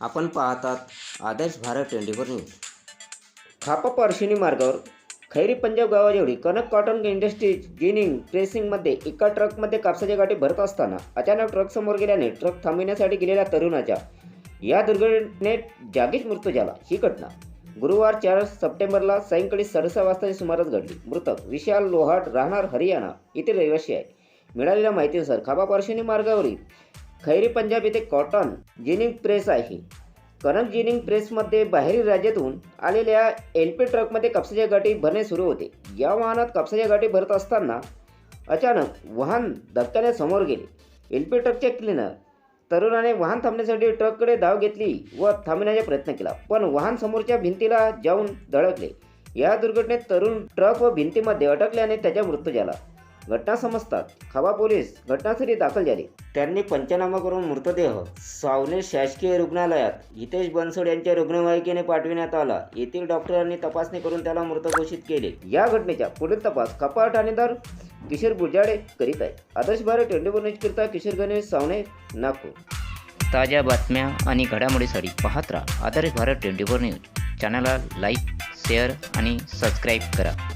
आपण पाहतात Adarsh Bharat twenty four news. Khapa Parshini मार्गावर खैरी पंजाब गावाजवळी कनक कॉटन इंडस्ट्रीज गिनिंग ट्रेसिंगमध्ये एका ट्रकमध्ये कापसाच्या गाठी भरत असताना अचानक ट्रक समोर गेल्याने ट्रक थांबविण्यासाठी गेलेल्या तरुणाच्या या दुर्घटनेत जागीच मृत्यू झाला. ही घटना गुरुवार चार सप्टेंबरला सायंकाळी साडेसहा वाजताच्या सुमारास घडली. मृतक विशाल लोहाट राहणार हरियाणा येथील रहिवासी आहे. मिळालेल्या माहितीनुसार खापा पर्शिनी मार्गावरील खैरी पंजाब येथे कॉटन जिनिंग प्रेस आहे. कनक जिनिंग प्रेसमध्ये बाहेरील राज्यातून आलेल्या एल पी ट्रकमध्ये कापसाच्या गाठी भरणे सुरू होते. या वाहनात कापसाच्या गाठी भरत असताना अचानक वाहन धक्क्याने समोर गेले. एल पी ट्रकचे क्लिनर तरुणाने वाहन थांबण्यासाठी ट्रककडे धाव घेतली व थांबण्याचा प्रयत्न केला पण वाहन समोरच्या भिंतीला जाऊन धडकले. या दुर्घटनेत तरुण ट्रक व भिंतीमध्ये अटकल्याने त्याचा मृत्यू झाला. घटना समजतात. खावा पोलीस घटनास्थळी दाखल झाले. त्यांनी पंचनामा करून मृतदेह सावनेर शासकीय रुग्णालयात हितेश बनसोड यांच्या रुग्णवाहिकेने पाठविण्यात आला. येथील डॉक्टरांनी तपासणी करून त्याला मृत घोषित केले. या घटनेचा पुढील तपास कपाळ ठाणेदार किशोर बुजाडे करीत आहे. आदर्श भारत ट्वेंटी फोर न्यूजकरिता किशोर गणेश सावणे नागपूर. ताज्या बातम्या आणि घडामोडीसाठी पाहत राहा Adarsh Bharat twenty four news. चॅनलला लाईक शेअर आणि सबस्क्राईब करा.